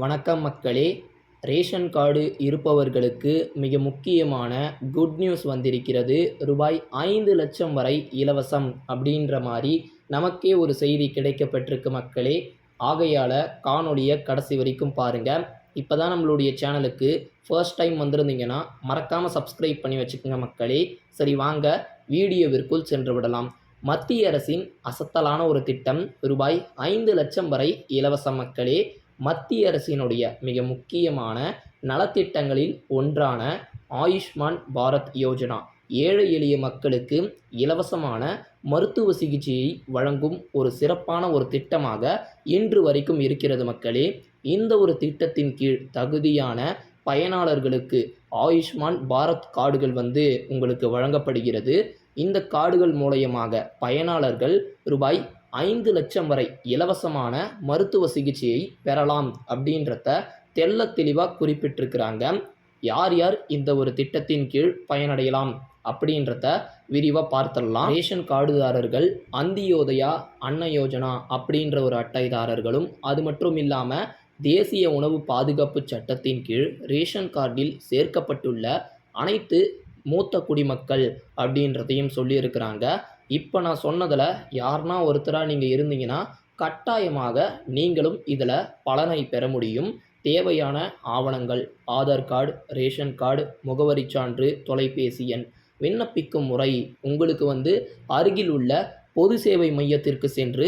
வணக்கம் மக்களே. Ration card இருப்பவர்களுக்கு மிக முக்கியமான குட் நியூஸ் வந்திருக்கிறது. ரூபாய் ஐந்து லட்சம் வரை இலவசம் அப்படின்ற மாதிரி நமக்கே ஒரு செய்தி கிடைக்கப்பட்டிருக்கு மக்களே. ஆகையால் காணொலியை கடைசி வரைக்கும் பாருங்கள் இப்போ தான் நம்மளுடைய சேனலுக்கு ஃபர்ஸ்ட் டைம் வந்திருந்தீங்கன்னா மறக்காமல் சப்ஸ்கிரைப் பண்ணி வச்சுக்கோங்க மக்களே. சரி வாங்க வீடியோவிற்குள் சென்று விடலாம். மத்திய அரசின் அசத்தலான ஒரு திட்டம் ரூபாய் ஐந்து லட்சம் வரை இலவச மக்களே. மத்திய அரசினுடைய மிக முக்கியமான நலத்திட்டங்களில் ஒன்றான ஆயுஷ்மான் பாரத் யோஜனா. ஏழை எளிய மக்களுக்கு இலவசமான மருத்துவ சிகிச்சையை வழங்கும் ஒரு சிறப்பான ஒரு திட்டமாக இன்று வரைக்கும் இருக்கிறது மக்களே. இந்த ஒரு திட்டத்தின் கீழ் தகுதியான பயனாளர்களுக்கு ஆயுஷ்மான் பாரத் கார்டுகள் வந்து உங்களுக்கு வழங்கப்படுகிறது. இந்த கார்டுகள் மூலயமாக பயனாளர்கள் ரூபாய் ஐந்து லட்சம் வரை இலவசமான மருத்துவ சிகிச்சையை பெறலாம் அப்படின்றத தெள்ள தெளிவாக குறிப்பிட்டிருக்கிறாங்க. யார் யார் இந்த ஒரு திட்டத்தின் கீழ் பயனடையலாம் அப்படின்றத விரிவாக பார்த்துடலாம். ரேஷன் கார்டுதாரர்கள் அந்தியோதயா அன்ன யோஜனா அப்படின்ற ஒரு அட்டைதாரர்களும் அது மட்டும் இல்லாமல் தேசிய உணவு பாதுகாப்பு சட்டத்தின் கீழ் ரேஷன் கார்டில் சேர்க்கப்பட்டுள்ள அனைத்து மூத்த குடிமக்கள் அப்படின்றதையும் சொல்லியிருக்கிறாங்க. இப்போ நான் சொன்னதில் யாருனா ஒருத்தராக நீங்கள் இருந்தீங்கன்னா கட்டாயமாக நீங்களும் இதில் பலனை பெற முடியும். தேவையான ஆவணங்கள் ஆதார் கார்டு ரேஷன் கார்டு முகவரி சான்று தொலைபேசி எண் விண்ணப்பிக்கும் முறை உங்களுக்கு வந்து அருகில் உள்ள பொது சேவை மையத்திற்கு சென்று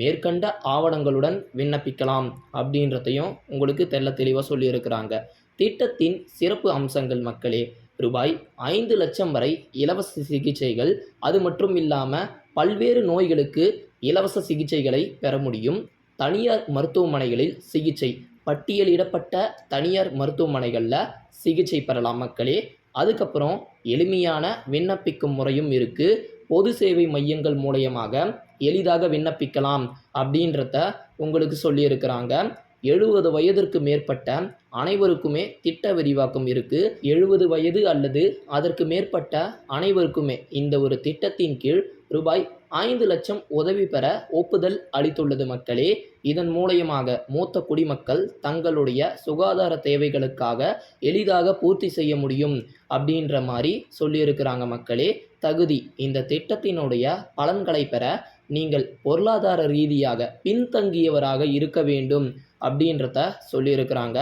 மேற்கண்ட ஆவணங்களுடன் விண்ணப்பிக்கலாம் அப்படின்றதையும் உங்களுக்கு தெள்ள தெளிவாக சொல்லியிருக்கிறாங்க. திட்டத்தின் சிறப்பு அம்சங்கள் மக்களே ரூபாய் ஐந்து லட்சம் வரை இலவச சிகிச்சைகள் அது மட்டும் இல்லாமல் பல்வேறு நோய்களுக்கு இலவச சிகிச்சைகளை பெற முடியும். தனியார் மருத்துவமனைகளில் சிகிச்சை பட்டியலிடப்பட்ட தனியார் மருத்துவமனைகளில் சிகிச்சை பெறலாம் மக்களே. அதுக்கப்புறம் எளிமையான விண்ணப்பிக்கும் முறையும் இருக்குது பொது சேவை மையங்கள் மூலயமாக எளிதாக விண்ணப்பிக்கலாம் அப்படின்றத உங்களுக்கு சொல்லியிருக்கிறாங்க. எழுபது வயதிற்கு மேற்பட்ட அனைவருக்குமே திட்ட விரிவாக்கம் இருக்குது எழுபது வயது அல்லது அதற்கு மேற்பட்ட அனைவருக்குமே இந்த ஒரு திட்டத்தின் கீழ் ரூபாய் ஐந்து லட்சம் உதவி பெற ஒப்புதல் அளித்துள்ளது மக்களே. இதன் மூலயமாக மூத்த குடிமக்கள் தங்களுடைய சுகாதார தேவைகளுக்காக எளிதாக பூர்த்தி செய்ய முடியும் அப்படின்ற மாதிரி சொல்லியிருக்கிறாங்க மக்களே. தகுதி இந்த திட்டத்தினுடைய பலன்களை பெற நீங்கள் பொருளாதார ரீதியாக பின்தங்கியவராக இருக்க வேண்டும் அப்படின்றத சொல்லியிருக்கிறாங்க.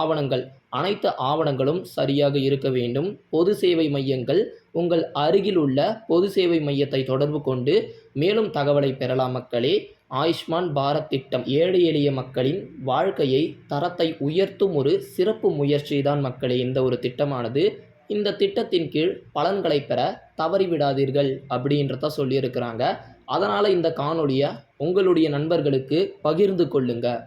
ஆவணங்கள் அனைத்து ஆவணங்களும் சரியாக இருக்க வேண்டும். பொது சேவை மையங்கள் உங்கள் அருகில் உள்ள பொது சேவை மையத்தை தொடர்பு கொண்டு மேலும் தகவலை பெறலாம் மக்களே. ஆயுஷ்மான் பாரத் திட்டம் ஏழை எளிய மக்களின் வாழ்க்கையை தரத்தை உயர்த்தும் ஒரு சிறப்பு முயற்சி தான் மக்களே. இந்த ஒரு திட்டமானது இந்த திட்டத்தின் கீழ் பலன்களை பெற தவறிவிடாதீர்கள் அப்படின்றத சொல்லியிருக்கிறாங்க. அதனால் இந்த காணொளியை உங்களுடைய நண்பர்களுக்கு பகிர்ந்து கொள்ளுங்கள்